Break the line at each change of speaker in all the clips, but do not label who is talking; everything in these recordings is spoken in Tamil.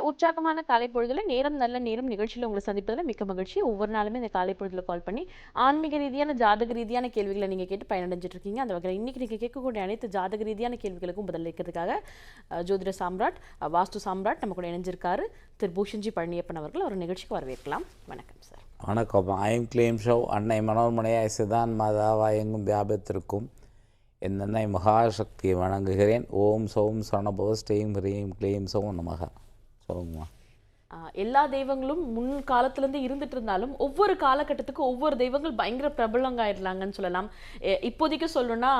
உற்சாகமான காலை பொழுதுல நேரம் நல்ல நேரம் நிகழ்ச்சியில் உங்களை சந்திப்பதில் மிக்க மகிழ்ச்சி. ஒவ்வொரு நாளுமே இந்த காலை பொழுதுல கால் பண்ணி ஆன்மீக ரீதியான ஜாதக ரீதியான கேள்விகளை நீங்கள் கேட்டு பயனடைஞ்சிட்டு இருக்கீங்க அந்த வகையில் இன்னைக்கு நீங்கள் கேட்கக்கூடிய அனைத்து ஜாதக ரீதியான கேள்விகளுக்கும் பதிலளிக்கிறதுக்காக ஜோதிட சாம்ராட் வாஸ்து சாம்ராட் நம்ம கூட இணைஞ்சிருக்காரு திரு. பூஷன்ஜி பழனியப்பன் அவர்கள். ஒரு நிகழ்ச்சிக்கு வரவேற்கலாம். வணக்கம் சார்
வணக்கம். ஐம் கிளீம் ஷோ அன்னை மனோர்மனையாய் சிதான் மாதாவா எங்கும் வியாபத்திற்கும் என் அன்னை மகாசக்தியை வணங்குகிறேன். ஓம் சோம் சரணபவ ஸ்ரீம் ஹ்ரீம் கிளீம் சோம் நமகா. சொல்லுங்கம்மா
ஆஹ் எல்லா தெய்வங்களும் முன் காலத்துலேருந்து இருந்துட்டு இருந்தாலும் ஒவ்வொரு காலகட்டத்துக்கு ஒவ்வொரு தெய்வங்கள் பயங்கர பிரபலங்காயிடலாங்கன்னு சொல்லலாம். இப்போதைக்கு சொல்லணும்னா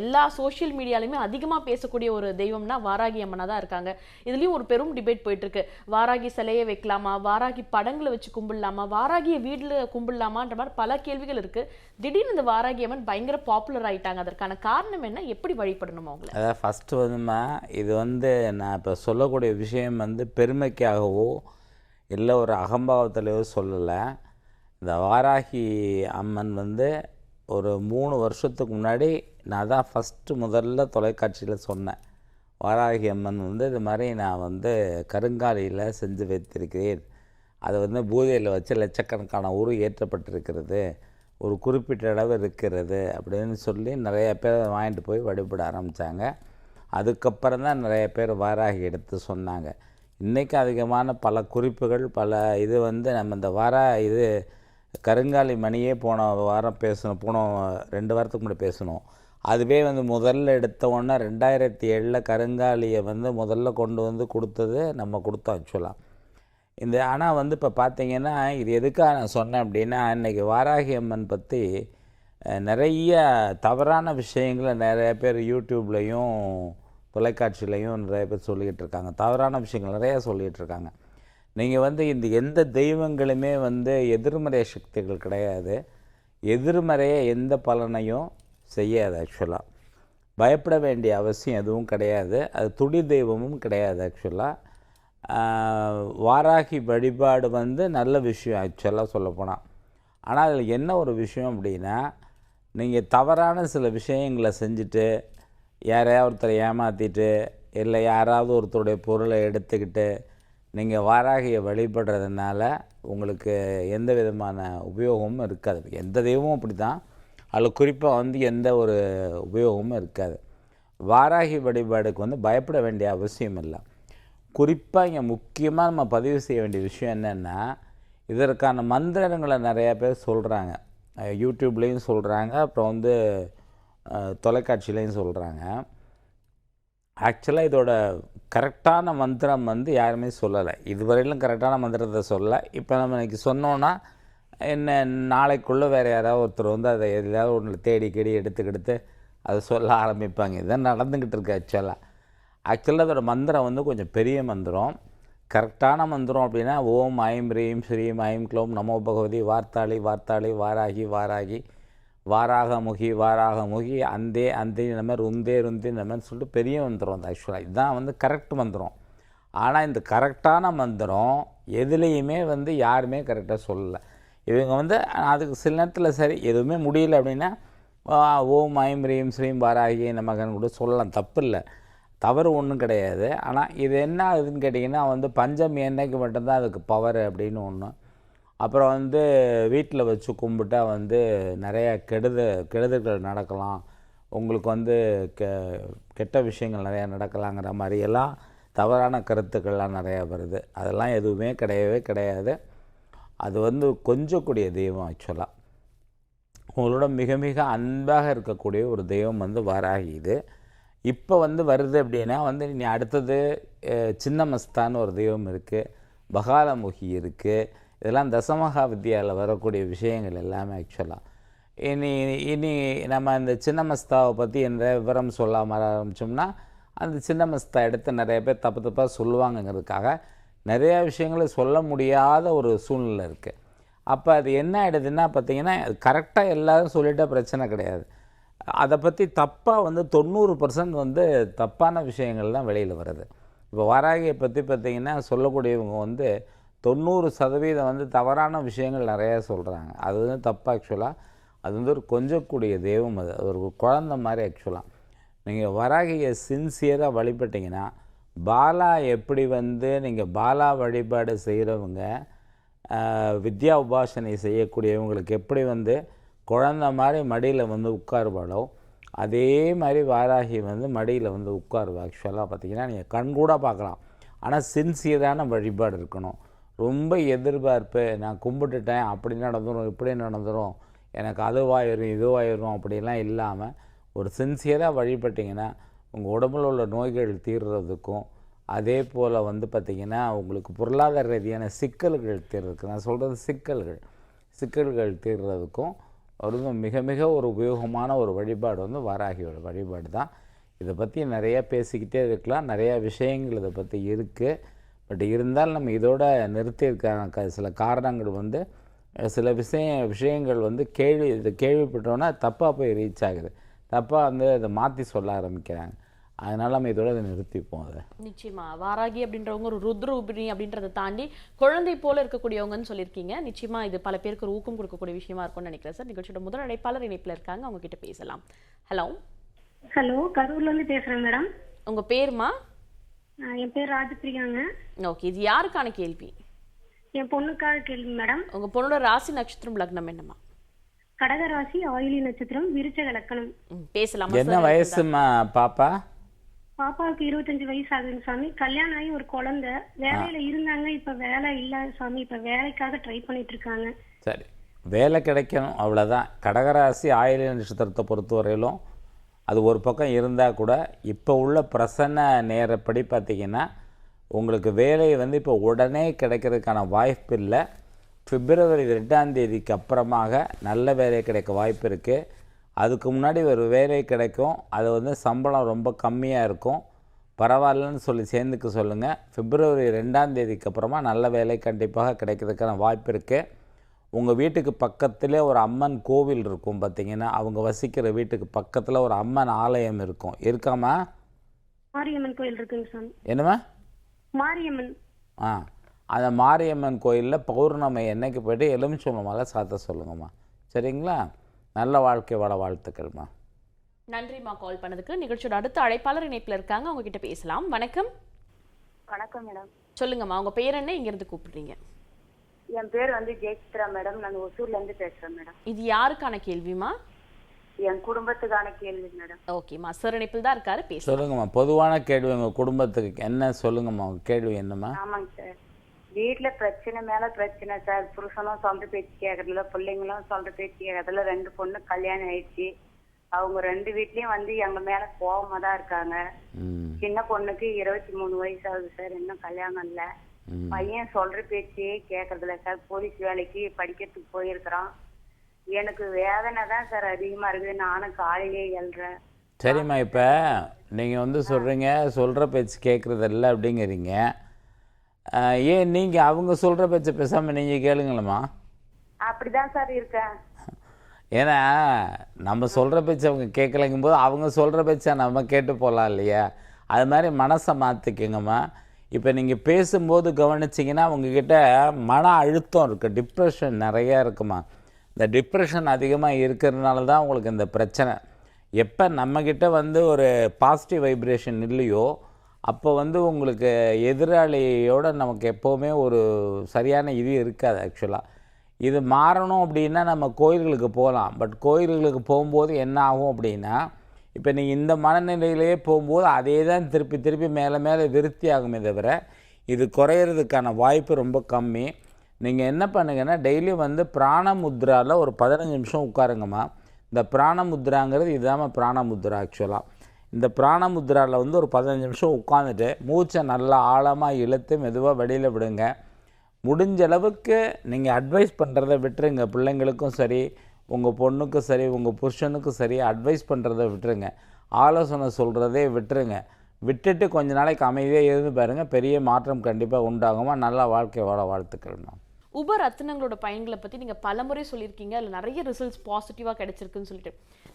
எல்லா சோஷியல் மீடியாலையுமே அதிகமாக பேசக்கூடிய ஒரு தெய்வம்னா வாராகி அம்மனாக தான் இருக்காங்க. இதுலேயும் ஒரு பெரும் டிபேட் போயிட்டுருக்கு. வாராகி சிலையை வைக்கலாமா? வாராகி படங்களை வச்சு கும்பிடலாமா? வாராகியை வீட்டில் கும்பிடலாமான்ற மாதிரி பல கேள்விகள் இருக்குது திடீர்னு இந்த வாராகி அம்மன் பயங்கர பாப்புலர் ஆகிட்டாங்க அதற்கான காரணம் என்ன? எப்படி வழிபடணும் அவங்கள?
அதாவது ஃபஸ்ட்டு வந்துமா இது வந்து நான் இப்போ சொல்லக்கூடிய விஷயம் வந்து பெருமைக்காகவோ இல்லை ஒரு அகம்பாவத்திலையோ சொல்லலை. இந்த வாராகி அம்மன் வந்து ஒரு மூணு வருஷத்துக்கு முன்னாடி நான் தான் ஃபஸ்ட்டு முதல்ல தொலைக்காட்சியில் சொன்னேன். வாராகி அம்மன் வந்து இது மாதிரி நான் வந்து கருங்காலியில் செஞ்சு வைத்திருக்கிறேன். அது வந்து பூஜையில் வச்சு லட்சக்கணக்கான ஊர் ஏற்றப்பட்டிருக்கிறது. ஒரு குறிப்பிட்ட அளவு இருக்கிறது அப்படின்னு சொல்லி நிறைய பேர் அதை வாங்கிட்டு போய் வழிபட ஆரம்பித்தாங்க அதுக்கப்புறம் தான் நிறைய பேர் வாராகி எடுத்து சொன்னாங்க. இன்றைக்கு அதிகமான பல குறிப்புகள் பல இது வந்து நம்ம இந்த வார இது கருங்காலி மணியே போன வாரம் பேசணும் போன ரெண்டு வாரத்துக்கு முன்னாடி பேசணும். அதுவே வந்து முதல்ல எடுத்த உடனே ரெண்டாயிரத்தி ஏழில் கருங்காலியை வந்து முதல்ல கொண்டு வந்து கொடுத்தது நம்ம கொடுத்தோம் ஆக்சுவலாக இந்த ஆனால் வந்து இப்போ பார்த்தீங்கன்னா இது எதுக்காக நான் சொன்னேன் அப்படின்னா இன்றைக்கி வாராகி அம்மன் பற்றி நிறைய தவறான விஷயங்களை நிறைய பேர் யூடியூப்லேயும் தொலைக்காட்சியிலையும் நிறைய பேர் சொல்லிக்கிட்டு இருக்காங்க தவறான விஷயங்கள் நிறையா சொல்லிகிட்டு இருக்காங்க நீங்கள் வந்து இந்த எந்த தெய்வங்களுமே வந்து எதிர்மறை சக்திகள் கிடையாது. எதிர்மறைய எந்த பலனையும் செய்யாது ஆக்சுவலாக பயப்பட வேண்டிய அவசியம் எதுவும் கிடையாது. அது துடி தெய்வமும் கிடையாது ஆக்சுவலாக வாராகி வழிபாடு வந்து நல்ல விஷயம் ஆக்சுவலாக சொல்லப்போனால் ஆனால் அதில் என்ன ஒரு விஷயம் அப்படின்னா நீங்கள் தவறான சில விஷயங்களை செஞ்சுட்டு யாரையாவது ஒருத்தரை ஏமாற்றிட்டு இல்லை யாராவது ஒருத்தருடைய பொருளை எடுத்துக்கிட்டு நீங்கள் வாராகியை வழிபடுறதுனால உங்களுக்கு எந்த விதமான உபயோகமும் இருக்காது. எந்த தெய்வமும் அப்படி தான் அதில் குறிப்பாக வந்து எந்த ஒரு உபயோகமும் இருக்காது. வாராகி வழிபாடுக்கு வந்து பயப்பட வேண்டிய அவசியம் இல்லை. குறிப்பாக இங்கே முக்கியமாக நம்ம பதிவு செய்ய வேண்டிய விஷயம் என்னென்னா இதற்கான மந்திரங்களை நிறையா பேர் சொல்கிறாங்க யூடியூப்லேயும் சொல்கிறாங்க அப்புறம் வந்து தொலைக்காட்சியிலையும் சொல்கிறாங்க ஆக்சுவலாக இதோட கரெக்டான மந்திரம் வந்து யாருமே சொல்லலை. இதுவரையிலும் கரெக்டான மந்திரத்தை சொல்லலை. இப்போ நம்ம இன்னைக்கு சொன்னோன்னா என்ன நாளைக்குள்ளே வேறு யாராவது ஒருத்தர் வந்து அதை எதாவது ஒன்று தேடி கேடி எடுத்துக்கெடுத்து அதை சொல்ல ஆரம்பிப்பாங்க. இதான் நடந்துக்கிட்டு இருக்கு ஆக்சுவலாக ஆக்சுவலாக அதோட மந்திரம் வந்து கொஞ்சம் பெரிய மந்திரம். கரெக்டான மந்திரம் அப்படின்னா ஓம் ஐம் ரீம் ஸ்ரீம் ஐம் க்ளோம் நமோ பகவதி வார்த்தாளி வார்த்தாளி வாராகி வாராகி. வாராக முகி வாராக முகி அந்தே அந்தே இந்த மாதிரி உந்தே ருந்தே இந்த மாதிரி சொல்லிட்டு பெரிய மந்திரம் வந்து ஆக்சுவலாக இதுதான் வந்து கரெக்ட் மந்திரம். ஆனால் இந்த கரெக்டான மந்திரம் எதுலேயுமே வந்து யாருமே கரெக்டாக சொல்லலை. இவங்க வந்து அதுக்கு சில நேரத்தில் சரி எதுவுமே முடியல அப்படின்னா ஓம் ஐம் ரீம் ஸ்ரீம் வாராகி நமகன் கூட சொல்லலாம் தப்பு இல்லை. தவறு ஒன்றும் கிடையாது. ஆனால் இது என்ன ஆகுதுன்னு கேட்டிங்கன்னா வந்து பஞ்சம் என்னைக்கு மட்டும்தான் அதுக்கு பவர் அப்படின்னு ஒன்று அப்புறம் வந்து வீட்டில் வச்சு கும்பிட்டா வந்து நிறைய கெடுத கெடுதல்கள் நடக்கலாம். உங்களுக்கு வந்து கெ கெட்ட விஷயங்கள் நிறையா நடக்கலாங்கிற மாதிரியெல்லாம் தவறான கருத்துக்கள்லாம் நிறையா வருது. அதெல்லாம் எதுவுமே கிடையவே கிடையாது. அது வந்து கொஞ்சக்கூடிய தெய்வம் ஆக்சுவலாக உங்களோட மிக மிக அன்பாக இருக்கக்கூடிய ஒரு தெய்வம் வந்து வாராகி இது. இப்போ வந்து வருது அப்படின்னா வந்து இனி அடுத்தது சின்னமஸ்தான்னு ஒரு தெய்வம் இருக்குது பகாலமுகி இருக்குது இதெல்லாம் தசமகா வித்யாவில் வரக்கூடிய விஷயங்கள் எல்லாமே ஆக்சுவலாக இனி இனி நம்ம இந்த சின்னமஸ்தாவை பற்றி என்ற விவரம் சொல்லாமல் ஆரம்பித்தோம்னா அந்த சின்னமஸ்தா எடுத்து நிறைய பேர் தப்பு தப்பாக சொல்லுவாங்கங்கிறதுக்காக நிறையா விஷயங்களை சொல்ல முடியாத ஒரு சூழ்நிலை இருக்குது அப்போ அது என்ன ஆகிடுதுன்னா பார்த்தீங்கன்னா கரெக்டாக எல்லாரும் சொல்லிட்டா பிரச்சனை கிடையாது. அதை பற்றி தப்பாக வந்து தொண்ணூறு பர்சன்ட் வந்து தப்பான விஷயங்கள் தான் வெளியில் வருது. இப்போ வாராகியை பற்றி பார்த்திங்கன்னா சொல்லக்கூடியவங்க வந்து தொண்ணூறு சதவீதம் வந்து தவறான விஷயங்கள் நிறையா சொல்கிறாங்க அது வந்து தப்பு ஆக்சுவலாக அது வந்து ஒரு கொஞ்சக்கூடிய தெய்வம் அது. அது ஒரு குழந்த மாதிரி ஆக்சுவலாக நீங்கள் வராகியை சின்சியராக வழிபட்டிங்கன்னா பாலா எப்படி வந்து நீங்கள் பாலா வழிபாடு செய்கிறவங்க வித்யா உபாசனை செய்யக்கூடியவங்களுக்கு எப்படி வந்து குழந்த மாதிரி மடியில் வந்து உட்காருவாளோ அதே மாதிரி வாராகி வந்து மடியில் வந்து உட்காருவா ஆக்சுவலாக பார்த்தீங்கன்னா நீங்கள் கண்கூட பார்க்கலாம். ஆனால் சின்சியரான வழிபாடு இருக்கணும். ரொம்ப எதிர்பார்ப்பு. நான் கும்பிட்டுட்டேன் அப்படி நடந்துரும் இப்படி நடந்துடும் எனக்கு அதுவாயிரும் இதுவாயிரும் அப்படிலாம் இல்லாமல் ஒரு சின்சியராக வழிபட்டிங்கன்னா உங்கள் உடம்புல உள்ள நோய்கள் தீர்றதுக்கும் அதே போல் வந்து பார்த்திங்கன்னா உங்களுக்கு பொருளாதார ரீதியான சிக்கல்கள் தீர்றதுக்கு நான் சொல்கிறது சிக்கல்கள் சிக்கல்கள் தீர்றதுக்கும் ஒரு மிக மிக ஒரு உபயோகமான ஒரு வழிபாடு வந்து வாராகியோட வழிபாடு தான் இதை பற்றி நிறையா பேசிக்கிட்டே இருக்கலாம். நிறையா விஷயங்கள் இதை பற்றி இருக்குது பட் இருந்தாலும் நம்ம இதோட நிறுத்தியிருக்கான க- சில காரணங்கள் வந்து சில விஷய விஷயங்கள் வந்து கேள்வி இது கேள்விப்பட்டோன்னா தப்பாக போய் ரீச் ஆகுது. தப்பாக வந்து அதை மாற்றி சொல்ல ஆரம்பிக்கிறாங்க. அதனால் நம்ம இதோட இதை நிறுத்திப்போம் அதை.
நிச்சயமா. வாராகி அப்படின்றவங்க ஒரு ருத்ரூபிணி அப்படின்றத தாண்டி குழந்தை போல இருக்கக்கூடியவங்கன்னு சொல்லியிருக்கீங்க. நிச்சயமா இது பல பேருக்கு ஒரு ஊக்கம் கொடுக்கக்கூடிய விஷயமா இருக்கும்னு நினைக்கிறேன் சார். நிகழ்ச்சியோட முதல் அழைப்பாளர் இணைப்புல இருக்காங்க. அவங்க கிட்ட பேசலாம். ஹலோ.
ஹலோ கரூர்ல இருந்து பேசுறேன் மேடம்.
உங்க பேருமா?
என் பேர் ராஜபிரியாங்க
ஓகே இது யாருக்கான கேள்வி?
என் பொண்ணுக்காக கேள்வி மேடம்.
உங்க பொண்ணோட ராசி நட்சத்திரம் லக்னம் என்னமா
கடகராசி ஆயிலி நட்சத்திரம் விருச்சக லக்கணம்.
பேசலாமா
என்ன வயசுமா பாப்பா?
பாப்பாவுக்கு இருபத்தஞ்சு வயசு ஆகுதுங்க சாமி. கல்யாணம் ஆகி ஒரு குழந்தை. வேலையில இருந்தாங்க இப்ப வேலை இல்ல சாமி. இப்ப வேலைக்காக ட்ரை பண்ணிட்டு இருக்காங்க
சரி. வேலை கிடைக்கணும் அவ்வளோதான் கடகராசி ஆயில நட்சத்திரத்தை பொறுத்தவரையிலும் அது ஒரு பக்கம் இருந்தால் கூட இப்போ உள்ள பிரசன்ன நேரப்படி பார்த்திங்கன்னா உங்களுக்கு வேலை வந்து இப்போ உடனே கிடைக்கிறதுக்கான வாய்ப்பு இல்லை. பிப்ரவரி ரெண்டாம் தேதிக்கு அப்புறமாக நல்ல வேலை கிடைக்க வாய்ப்பு இருக்குது அதுக்கு முன்னாடி ஒரு வேலை கிடைக்கும். அது வந்து சம்பளம் ரொம்ப கம்மியாக இருக்கும். பரவாயில்லன்னு சொல்லி சேர்ந்துக்க சொல்லுங்கள் பிப்ரவரி ரெண்டாம் தேதிக்கு அப்புறமா நல்ல வேலை கண்டிப்பாக கிடைக்கிறதுக்கான வாய்ப்பு இருக்குது உங்கள் வீட்டுக்கு பக்கத்திலே ஒரு அம்மன் கோவில் இருக்கும் பார்த்தீங்கன்னா அவங்க வசிக்கிற வீட்டுக்கு பக்கத்தில் ஒரு அம்மன் ஆலயம் இருக்கும். இருக்காமா
மாரியம்மன் கோயில் இருக்குங்க சாமி.
என்னம்மா?
மாரியம்மன்.
ஆ அந்த மாரியம்மன் கோயிலில் பௌர்ணமி என்னைக்கு போய்ட்டு எலுமிச்சம்பழம் மலை சாத்த சொல்லுங்கம்மா. சரிங்களா? நல்ல வாழ்க்கை வாழ வாழ்த்துக்கள்மா.
நன்றிமா கால் பண்ணதுக்கு. நிகழ்ச்சியோட அடுத்த அழைப்பாளர் இணைப்புல இருக்காங்க. அவங்க கிட்ட பேசலாம். வணக்கம்.
வணக்கம் மேடம்.
சொல்லுங்கம்மா உங்க பேர் என்ன? இங்க இருந்து கூப்பிடுறீங்க.
என் பேர் வந்து ஜெயசித்ரா மேடம். நான் ஒசூர்ல இருந்து பேசுறேன் மேடம்.
இது யாருக்கான கேள்விமா
என் குடும்பத்துக்கான கேள்வி மேடம்.
ஓகேம்மா சார் இணைப்பில் தான் இருக்காரு. பேச
சொல்லுங்கம்மா. பொதுவான கேள்வி உங்கள் குடும்பத்துக்கு. என்ன சொல்லுங்கம்மா. உங்கள் கேள்வி என்னம்மா?
ஆமாங்க சார். வீட்டுல பிரச்சனை மேல பிரச்சனை சார். புருஷனும் சொல்ற பேச்சு கேட்கறதில்ல பிள்ளைங்களும் சொல்ற பேச்சு கேட்கறதில்ல ரெண்டு பொண்ணு கல்யாணம் ஆயிடுச்சு. அவங்க ரெண்டு வீட்லயும் வந்து எங்க மேல கோவமா தான் இருக்காங்க சின்ன பொண்ணுக்கு இருபத்தி மூணு வயசு ஆகுது சார். இன்னும் கல்யாணம் இல்ல. பையன் சொல்ற பேச்சே கேட்கறதில்ல சார். போலீஸ் வேலைக்கு படிக்கிறதுக்கு போயிருக்கிறான். எனக்கு வேதனை தான் சார் அதிகமா இருக்குது. நானும் காலையிலே எழுறேன்.
சரிம்மா இப்போ நீங்கள் வந்து சொல்கிறீங்க சொல்கிற பேச்சு கேட்குறதில்ல அப்படிங்கிறீங்க. ஆஹ் ஏன் நீங்கள் அவங்க சொல்கிற பேச்சை பேசாமல் நீங்கள் கேளுங்களேம்மா.
அப்படிதான் சார் இருக்கேன்.
ஏன்னா நம்ம சொல்கிற பேச்சு அவங்க கேட்கலைங்கும் போது அவங்க சொல்கிற பேச்சை நம்ம கேட்டு போகலாம் இல்லையா? அது மாதிரி மனசை மாற்றிக்கங்கம்மா இப்போ நீங்கள் பேசும்போது கவனிச்சிங்கன்னா உங்ககிட்ட மன அழுத்தம் இருக்குது டிப்ரெஷன் நிறையா இருக்குமா? இந்த டிப்ரெஷன் அதிகமாக இருக்கிறதுனால தான் உங்களுக்கு இந்த பிரச்சனை. எப்போ நம்மக்கிட்ட வந்து ஒரு பாசிட்டிவ் வைப்ரேஷன் இல்லையோ அப்போ வந்து உங்களுக்கு எதிராளியோட நமக்கு எப்போவுமே ஒரு சரியான இது இருக்காது ஆக்சுவலாக இது மாறணும் அப்படின்னா நம்ம கோயில்களுக்கு போகலாம். பட் கோயில்களுக்கு போகும்போது என்ன ஆகும் அப்படின்னா இப்போ நீங்கள் இந்த மனநிலையிலேயே போகும்போது அதே தான் திருப்பி திருப்பி மேலே மேலே விருத்தி ஆகுமே தவிர இது குறையிறதுக்கான வாய்ப்பு ரொம்ப கம்மி. நீங்கள் என்ன பண்ணுங்கன்னா டெய்லி வந்து பிராணமுத்ராவில் ஒரு பதினஞ்சு நிமிஷம் உட்காருங்கம்மா. இந்த பிராணமுத்ராங்கிறது இதுதாம்மா பிராணமுத்ரா ஆக்சுவலாக இந்த பிராணமுத்ராவில் வந்து ஒரு பதினஞ்சு நிமிஷம் உட்காந்துட்டு மூச்சை நல்லா ஆழமாக இழுத்து மெதுவாக வெளியில் விடுங்க. முடிஞ்ச அளவுக்கு நீங்கள் அட்வைஸ் பண்ணுறத விட்டுருங்க. பிள்ளைங்களுக்கும் சரி உங்கள் பொண்ணுக்கும் சரி உங்கள் புருஷனுக்கும் சரி அட்வைஸ் பண்ணுறத விட்டுருங்க. ஆலோசனை சொல்கிறதே விட்டுருங்க. விட்டுட்டு கொஞ்ச நாளைக்கு அமைதியாக இருந்து பாருங்கள் பெரிய மாற்றம் கண்டிப்பாக உண்டாகுமா? நல்லா வாழ்க்கை வாழ வாழ்த்துக்கள்மா
உப ரத்தினங்களோட பயன்களை பத்தி நீங்க பலமுறை சொல்லியிருக்கீங்க. அதுல நிறைய ரிசல்ட்ஸ் பாசிட்டிவா கிடைச்சிருக்குன்னு சொல்லிட்டு.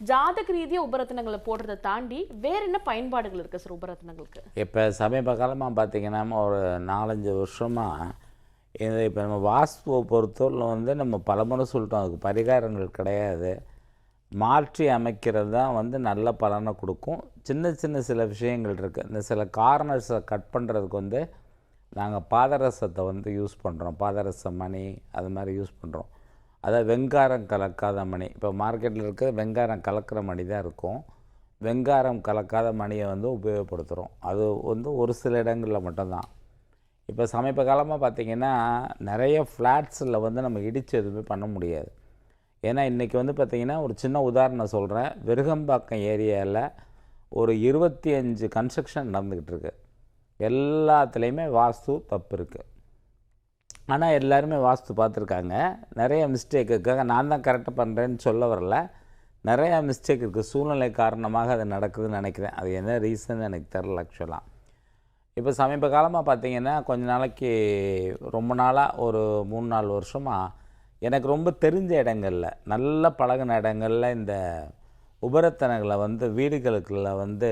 ஜாதக ரீதியா உபரத்தினங்களை போடுறதை தாண்டி வேற என்ன பயன்பாடுகள் இருக்கு சார் உபரத்தினங்களுக்கு
இப்போ சமீப காலமாக பார்த்தீங்கன்னா ஒரு நாலஞ்சு வருஷமாக இது இப்போ நம்ம வாஸ்துவை பொறுத்தவரையில் வந்து நம்ம பலமுறை சொல்லிட்டோம் அதுக்கு பரிகாரங்கள் கிடையாது. மாற்றி அமைக்கிறது தான் வந்து நல்ல பலனை கொடுக்கும். சின்ன சின்ன சில விஷயங்கள் இருக்குது இந்த சில கார்னர்ஸை கட் பண்ணுறதுக்கு வந்து நாங்கள் பாதரசத்தை வந்து யூஸ் பண்ணுறோம் பாதரச மணி அது மாதிரி யூஸ் பண்ணுறோம் அதாவது வெங்காரம் கலக்காத மணி. இப்போ மார்க்கெட்டில் இருக்க வெங்காரம் கலக்கிற மணி தான் இருக்கும். வெங்காரம் கலக்காத மணியை வந்து உபயோகப்படுத்துகிறோம் அது வந்து ஒரு சில இடங்களில் மட்டும்தான். இப்போ சமீப காலமாக பார்த்திங்கன்னா நிறைய ஃப்ளாட்ஸில் வந்து நம்ம இடித்து எதுவுமே பண்ண முடியாது. ஏன்னா இன்றைக்கி வந்து பார்த்திங்கன்னா ஒரு சின்ன உதாரணம் சொல்கிறேன். விருகம்பாக்கம் ஏரியாவில் ஒரு இருபத்தி அஞ்சு கன்ஸ்ட்ரக்ஷன் நடந்துக்கிட்டு இருக்கு. எல்லாத்துலேயுமே வாஸ்து தப்பு இருக்குது ஆனால் எல்லாருமே வாஸ்து பார்த்துருக்காங்க. நிறைய மிஸ்டேக் இருக்காங்க நான் தான் கரெக்டாக பண்ணுறேன்னு சொல்ல வரல. நிறையா மிஸ்டேக் இருக்குது சூழ்நிலை காரணமாக அது நடக்குதுன்னு நினைக்கிறேன். அது என்ன ரீசன் எனக்கு தெரில ஆக்சுவலாக இப்போ சமீப காலமாக பார்த்தீங்கன்னா கொஞ்ச நாளைக்கு ரொம்ப நாளாக ஒரு மூணு நாலு வருஷமாக எனக்கு ரொம்ப தெரிஞ்ச இடங்களில் நல்ல பழகின இடங்களில் இந்த உபரத்தனங்களை வந்து வீடுகளுக்குள்ள வந்து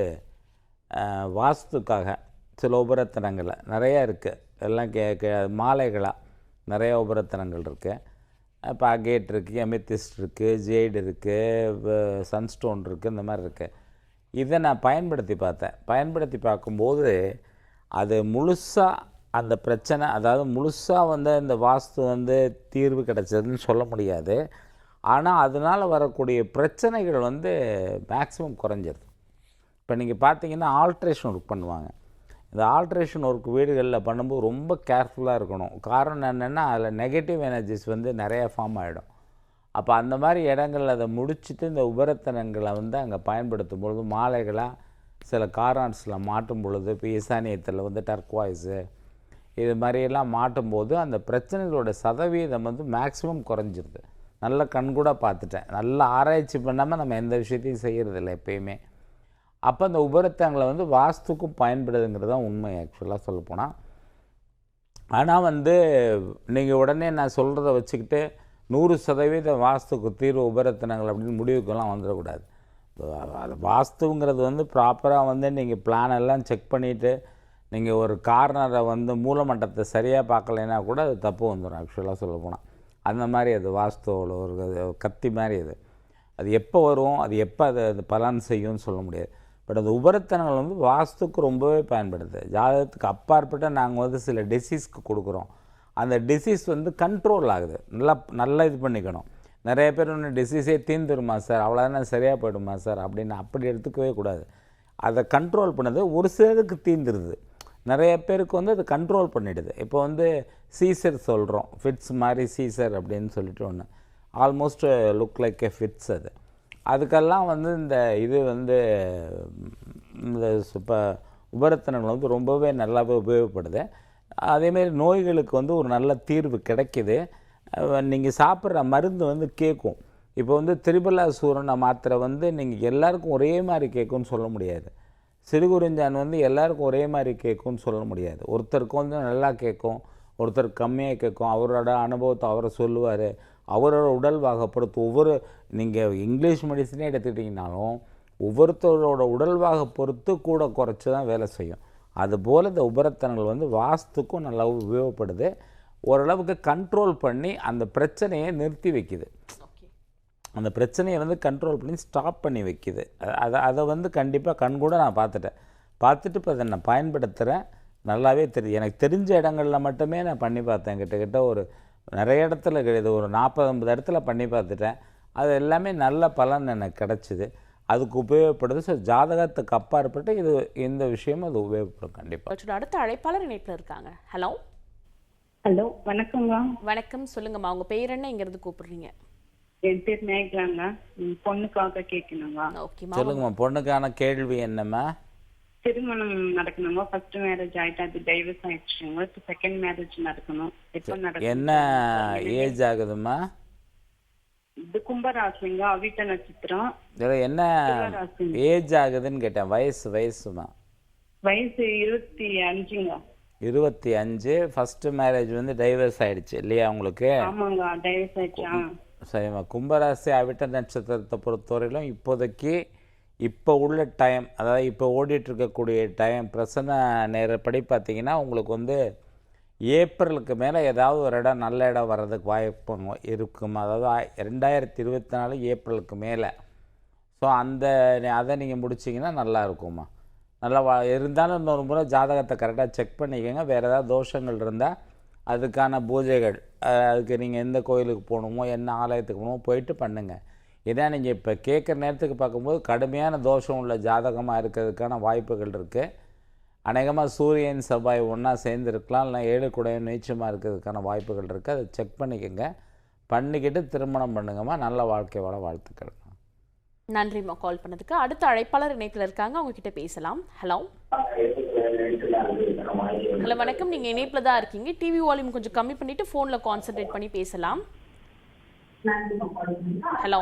வாஸ்துக்காக சில உபரத்தனங்களை நிறையா இருக்குது எல்லாம் கே கே மாலைகளாக நிறைய உபரத்தனங்கள் இருக்குது இப்போ பாகேட் இருக்குது எமெத்திஸ்ட் இருக்குது ஜேடு இருக்குது சன்ஸ்டோன் இருக்குது இந்த மாதிரி இருக்குது இதை நான் பயன்படுத்தி பார்த்தேன். பயன்படுத்தி பார்க்கும்போது அது முழுசாக அந்த பிரச்சனை அதாவது முழுசாக வந்து இந்த வாஸ்து வந்து தீர்வு கிடைச்சதுன்னு சொல்ல முடியாது. ஆனால் அதனால் வரக்கூடிய பிரச்சனைகள் வந்து மேக்ஸிமம் குறைஞ்சிருது. இப்போ நீங்கள் பார்த்தீங்கன்னா ஆல்ட்ரேஷன் ஒர்க் பண்ணுவாங்க. இந்த ஆல்ட்ரேஷன் ஒர்க் வீடுகளில் பண்ணும்போது ரொம்ப கேர்ஃபுல்லாக இருக்கணும். காரணம் என்னென்னா அதில் நெகட்டிவ் எனர்ஜிஸ் வந்து நிறைய ஃபார்ம் ஆகிடும் அப்போ அந்த மாதிரி இடங்கள்ல அதை முடிச்சுட்டு இந்த உபரத்தனங்களை வந்து அங்கே பயன்படுத்தும் பொழுது மாலைகளாக சில காரான்ஸில் மாட்டும் பொழுது இப்போ ஈசானியத்தில் வந்து டர்க்வாய்ஸு இது மாதிரியெல்லாம் மாட்டும்போது அந்த பிரச்சனைகளோட சதவீதம் வந்து மேக்ஸிமம் குறைஞ்சிருது. நல்ல கண்கூட பார்த்துட்டேன். நல்ல ஆராய்ச்சி பண்ணாமல் நம்ம எந்த விஷயத்தையும் செய்கிறதில்ல எப்பயுமே. அப்போ அந்த உபரத்தங்களை வந்து வாஸ்துக்கும் பயன்படுதுங்கிறது தான் உண்மை ஆக்சுவலாக சொல்லப்போனால் ஆனால் வந்து நீங்கள் உடனே நான் சொல்கிறத வச்சுக்கிட்டு நூறு சதவீத வாஸ்துக்கு தீர்வு உபரத்தனங்கள் அப்படின்னு முடிவுக்கெல்லாம் வந்துடக்கூடாது. அது வாஸ்துங்கிறது வந்து ப்ராப்பராக வந்து நீங்கள் பிளான் எல்லாம் செக் பண்ணிவிட்டு நீங்கள் ஒரு கார்னரை வந்து மூலமட்டத்தை சரியாக பார்க்கலைன்னா கூட அது தப்பு வந்துடும் ஆக்சுவலாக சொல்லப்போனால் அந்த மாதிரி அது வாஸ்துவில் ஒரு கத்தி மாதிரி அது. அது எப்போ வரும் அது எப்போ அது அது பலன் செய்யும்னு சொல்ல முடியாது. பட் அது உபரத்தனங்கள் வந்து வாஸ்துக்கு ரொம்பவே பயன்படுது. ஜாதகத்துக்கு அப்பாற்பட்ட நாங்கள் வந்து சில டிசீஸ்க்கு கொடுக்குறோம். அந்த டிசீஸ் வந்து கண்ட்ரோல் ஆகுது. நல்லா நல்லா இது பண்ணிக்கணும். நிறைய பேர் ஒன்று டிசீஸே தீர்ந்துருமா சார்? அவ்வளோதான் சரியாக போயிடுமா சார்? அப்படின்னு அப்படி எடுத்துக்கவே கூடாது. அதை கண்ட்ரோல் பண்ணது ஒரு சிலருக்கு தீந்துருது. நிறைய பேருக்கு வந்து அது கண்ட்ரோல் பண்ணிடுது. இப்போ வந்து சீசர் சொல்கிறோம் ஃபிட்ஸ் மாதிரி சீசர் அப்படின்னு சொல்லிட்டு ஒன்று almost look like a fits அது. அதுக்கெல்லாம் வந்து இந்த இது வந்து இந்த இப்போ உபரத்தனங்கள் வந்து ரொம்பவே நல்லாவே உபயோகப்படுது. அதேமாரி நோய்களுக்கு வந்து ஒரு நல்ல தீர்வு கிடைக்கிது. நீங்கள் சாப்பிட்ற மருந்து வந்து கேட்கும் இப்போ வந்து திரிபலா சூரனை மாத்திரை வந்து நீங்கள் எல்லாருக்கும் ஒரே மாதிரி கேட்கும்னு சொல்ல முடியாது. சிறுகுறிஞ்சான் வந்து எல்லாருக்கும் ஒரே மாதிரி கேட்கும்னு சொல்ல முடியாது. ஒருத்தருக்கு வந்து நல்லா கேட்கும் ஒருத்தர் கம்மியாக கேட்கும் அவரோட அனுபவத்தை அவரை சொல்லுவார். அவரோட உடல் வாகப்படுத்து ஒவ்வொரு நீங்கள் இங்கிலீஷ் மெடிசனே எடுத்துக்கிட்டிங்கனாலும் ஒவ்வொருத்தரோட உடல்வாக பொறுத்து கூட குறைச்சி தான் வேலை செய்யும். அதுபோல் இந்த உபரத்தனங்கள் வந்து வாஸ்துக்கும் நல்லா உபயோகப்படுது. ஓரளவுக்கு கண்ட்ரோல் பண்ணி அந்த பிரச்சனையை நிறுத்தி வைக்குது.
ஓகே
அந்த பிரச்சனையை வந்து கண்ட்ரோல் பண்ணி ஸ்டாப் பண்ணி வைக்குது. அதை அதை வந்து கண்டிப்பாக கண்கூட நான் பார்த்துட்டேன். பார்த்துட்டு இப்போ அதை நான் பயன்படுத்துகிறேன் நல்லாவே தெரியுது எனக்கு தெரிஞ்ச இடங்கள்ல மட்டுமே நான் பண்ணி பார்த்தேன். கிட்டத்தட்ட ஒரு நிறைய இடத்துல கிடையாது ஒரு நாற்பது ஐம்பது இடத்துல பண்ணி பார்த்துட்டேன். அது எல்லாமே நல்ல பலன் எனக்கு கிடச்சிது. அதுக்கு உபயோகப்படுது. ஸோ ஜாதகத்துக்கு அப்பாற்பட்டு இது இந்த விஷயமும் அது உபயோகப்படும் கண்டிப்பாக
அடுத்த அழைப்பாளர் இணைப்புல இருக்காங்க. ஹலோ
ஹலோ வணக்கங்க
வணக்கம் சொல்லுங்கம்மா. உங்க பேர் என்ன? இங்க இருந்து கூப்பிடுறீங்க?
என் பேர் மேகலாங்க. பொண்ணுக்காக கேட்கணுங்க
ஓகேம்மா.
சொல்லுங்கம்மா பொண்ணுக்கான கேள்வி என்னம்மா?
திருமணம் நடக்கணுங்க ஃபர்ஸ்ட் மேரேஜ் ஆயிட்டு அது டைவர்ஸ் ஆயிடுச்சுங்க இப்போ செகண்ட் மேரேஜ் நடக்கணும். எப்போ நடக்கும்
என்ன ஏஜ் ஆகுதும்மா?
இது கும்பராசிங்க. அவிட்ட நட்சத்திரம்.
இதில் என்ன ஏஜ் ஆகுதுன்னு கேட்டேன். வயசு வயசுமா
வயசு இருபத்தி அஞ்சுங்க.
இருபத்தி அஞ்சு ஃபஸ்ட்டு மேரேஜ் வந்து டைவர்ஸ் ஆயிடுச்சு இல்லையா உங்களுக்கு?
ஆமாங்க டைவர்ஸ் ஆயிடுச்சா?
சரிம்மா. கும்பராசி அவிட்ட நட்சத்திரத்தை பொறுத்தவரையிலும் இப்போதைக்கு இப்போ உள்ள டைம் அதாவது இப்போ ஓடிட்டு இருக்கக்கூடிய டைம் பிரசன்ன நேரப்படி பார்த்தீங்கன்னா உங்களுக்கு வந்து ஏப்ரலுக்கு மேலே ஏதாவது ஒரு இடம் நல்ல இடம் வர்றதுக்கு வாய்ப்பு இருக்கும். அதாவது ரெண்டாயிரத்தி இருபத்தி நாலு ஏப்ரலுக்கு மேலே. ஸோ அந்த அதை நீங்கள் முடிச்சிங்கன்னா நல்லா இருக்கும்மா. நல்லா வா இருந்தாலும் இன்னொரு முறை ஜாதகத்தை கரெக்டாக செக் பண்ணிக்கோங்க. வேறு ஏதாவது தோஷங்கள் இருந்தால் அதுக்கான பூஜைகள் அதுக்கு நீங்கள் எந்த கோயிலுக்கு போகணுமோ என்ன ஆலயத்துக்கு போகணுமோ போயிட்டு பண்ணுங்கள் இதான் நீங்கள் இப்போ கேட்குற நேரத்துக்கு பார்க்கும்போது கடுமையான தோஷம் உள்ள ஜாதகமாக இருக்கிறதுக்கான வாய்ப்புகள் இருக்குது அநேகமாக சூரியன் செவ்வாய் ஒன்றா சேர்ந்துருக்கலாம். இல்லை ஏழு குடையும் நீச்சமாக இருக்கிறதுக்கான வாய்ப்புகள் இருக்குது அதை செக் பண்ணிக்கோங்க. பண்ணிக்கிட்டு திருமணம் பண்ணுங்கம்மா. நல்ல வாழ்க்கை வாழ வாழ்த்துக்கள்.
நன்றிம்மா கால் பண்ணதுக்கு. அடுத்த அழைப்பாளர் இணைப்பில் இருக்காங்க. அவங்க கிட்ட பேசலாம். ஹலோ ஹலோ வணக்கம். நீங்க இணைப்பில் தான் இருக்கீங்க. டிவி வால்யூம் கொஞ்சம் கம்மி பண்ணிட்டு ஃபோன்ல கான்சென்ட்ரேட் பண்ணி பேசலாம். ஹலோ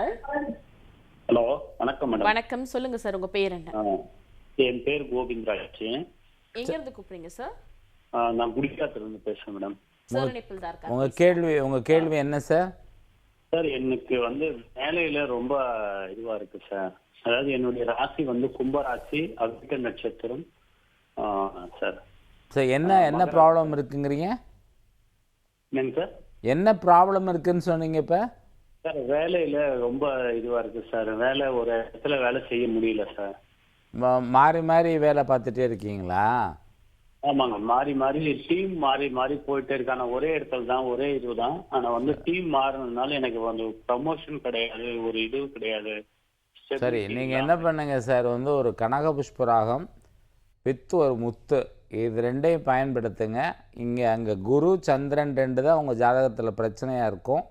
ஹலோ வணக்கம் மேடம்
வணக்கம். சொல்லுங்க சார் உங்க பேர் என்ன?
என் பேர் கோவிந்தராஜ்.
எங்க இருந்து கூப்பிடுறீங்க சார்
நான் குடிக்காத்துல இருந்து பேசுறேன் மேடம்
சார் இணைப்பில் தான் இருக்காங்க
உங்கள் கேள்வி உங்கள் கேள்வி என்ன சார்
சார் எனக்கு வந்து வேலையில ரொம்ப இதுவா இருக்கு சார். அதாவது என்னுடைய ராசி வந்து கும்ப ராசி அவிட்ட நட்சத்திரம் சார்.
சார் என்ன என்ன ப்ராப்ளம் இருக்குங்கிறீங்க?
என்னங்க சார்?
என்ன ப்ராப்ளம் இருக்குன்னு சொன்னீங்க இப்போ?
சார் வேலையில ரொம்ப இதுவா இருக்கு சார். வேலை ஒரு இடத்துல வேலை செய்ய முடியல சார்.
மாறி மாறி வேலை பார்த்துட்டே இருக்கீங்களா?
ஆமாங்க. மாறி மாறி டீம் மாறி மாறி போயிட்டே இருக்கு ஆனா ஒரே இடத்துல தான் ஒரே இதுதான் ஆனா வந்து டீம் மாறினதுனால எனக்கு வந்து ப்ரமோஷன் கிடையாது ஒரு இது கிடையாது.
சரி நீங்கள் என்ன பண்ணுங்க சார்? வந்து ஒரு கனக புஷ்பராகம் வித் ஒரு முத்து இது ரெண்டையும் பயன்படுத்துங்க. இங்கே அங்கே குரு சந்திரன் ரெண்டு தான் உங்கள் ஜாதகத்தில் பிரச்சனையாக இருக்கும்.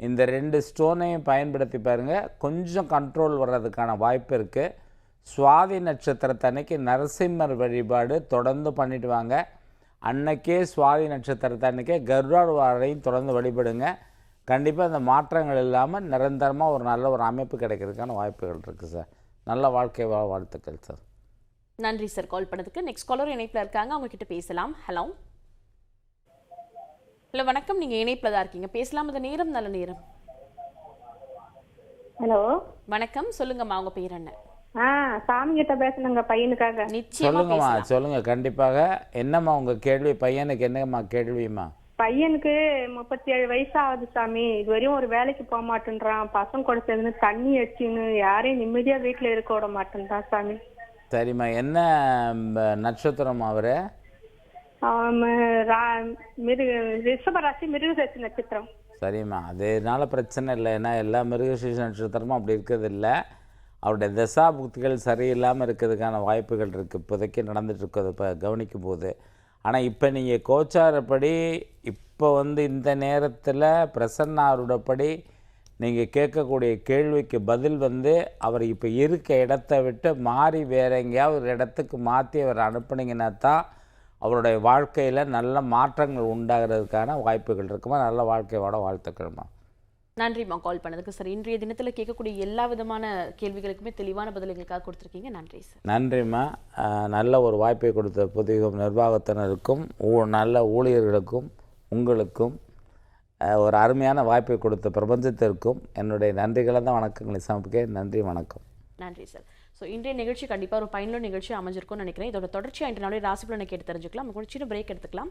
இந்த ரெண்டு ஸ்டோனையும் பயன்படுத்தி பாருங்கள் கொஞ்சம் கண்ட்ரோல் வர்றதுக்கான வாய்ப்பு இருக்குது சுவாதி நட்சத்திரத்தன்னைக்கு நரசிம்மர் வழிபாடு தொடர்ந்து பண்ணிட்டு வாங்க. அன்னைக்கே சுவாதி நட்சத்திரத்தன்னைக்கே கருடாழ்வாரையும் தொடர்ந்து வழிபடுங்க. கண்டிப்பாக இந்த மாற்றங்கள் இல்லாமல் நிரந்தரமாக ஒரு நல்ல ஒரு அமைப்பு கிடைக்கிறதுக்கான வாய்ப்புகள் இருக்குது சார் நல்ல வாழ்க்கை வாழ வாழ்த்துக்கள் சார்
நன்றி சார் கால் பண்ணதுக்கு. நெக்ஸ்ட் காலர் இணைப்பில் இருக்காங்க. அவங்க கிட்ட பேசலாம். ஹலோ ஹலோ வணக்கம். நீங்க இணைப்பில் தான் இருக்கீங்க. பேசலாம். இந்த நேரம் நல்ல நேரம்.
ஹலோ
வணக்கம். சொல்லுங்கம்மா உங்க பேர் என்ன?
சாமி கிட்ட பேசணுங்க பையனுக்காக.
சொல்லுங்கம்மா
பேசலாம்.
சொல்லுங்கள் கண்டிப்பாக. என்னம்மா உங்கள் கேள்வி? பையனுக்கு என்னம்மா கேள்விம்மா?
பையனுக்கு முப்பத்தி ஏழு வயசு ஆகுது சாமி. இது வரையும் ஒரு வேலைக்கு போக மாட்டேன்றான். பசங்க கூட சேர்ந்து தண்ணி அடிச்சுன்னு யாரையும் நிம்மதியா வீட்டுல இருக்க விட மாட்டேன்றான் சாமி.
சரிம்மா என்ன நட்சத்திரம் அவர்?
மிருக ரிஷபராசி மிருகசேசி நட்சத்திரம்.
சரிம்மா அதனால பிரச்சனை இல்லை. ஏன்னா எல்லா மிருகசீஷ நட்சத்திரமும் அப்படி இருக்கிறது இல்லை. அவருடைய தசா புக்திகள் சரியில்லாமல் இருக்கிறதுக்கான வாய்ப்புகள் இருக்குது இப்போதைக்கு நடந்துட்டு இப்போ கவனிக்கும் போது ஆனால் இப்போ நீங்கள் கோச்சாரப்படி இப்போ வந்து இந்த நேரத்தில் பிரசன்னாருடப்படி நீங்கள் கேட்கக்கூடிய கேள்விக்கு பதில் வந்து அவர் இப்போ இருக்க இடத்த விட்டு மாறி வேற எங்கேயாவது ஒரு இடத்துக்கு மாற்றி அவர் அனுப்புனீங்கன்னா தான் அவருடைய வாழ்க்கையில் நல்ல மாற்றங்கள் உண்டாகிறதுக்கான வாய்ப்புகள் இருக்குமா? நல்ல வாழ்க்கையோட வாழ வாழ்த்துக்கள்மா.
நன்றிம்மா கால் பண்ணதுக்கு. சார் இன்றைய தினத்துல கேட்கக்கூடிய எல்லா விதமான கேள்விகளுக்குமே தெளிவான பதில் எங்களுக்காக கொடுத்துருக்கீங்க. நன்றி சார்
நன்றிம்மா நல்ல ஒரு வாய்ப்பை கொடுத்த புதிகம் நிர்வாகத்தினருக்கும் நல்ல ஊழியர்களுக்கும் உங்களுக்கும் ஒரு அருமையான வாய்ப்பை கொடுத்த பிரபஞ்சத்திற்கும் என்னுடைய நன்றிகளை தான் வணக்கங்களை சமர்ப்பிக்க நன்றி வணக்கம்.
நன்றி சார் ஸோ இன்றைய நிகழ்ச்சி கண்டிப்பாக ஒரு பயனுள்ள நிகழ்ச்சி அமைஞ்சிருக்கும்னு நினைக்கிறேன். இதோட தொடர்ச்சியாக இன்று நாளே ராசி பலனை கேட்டு தெரிஞ்சுக்கலாம். கூட சின்ன பிரேக் எடுத்துக்கலாம்.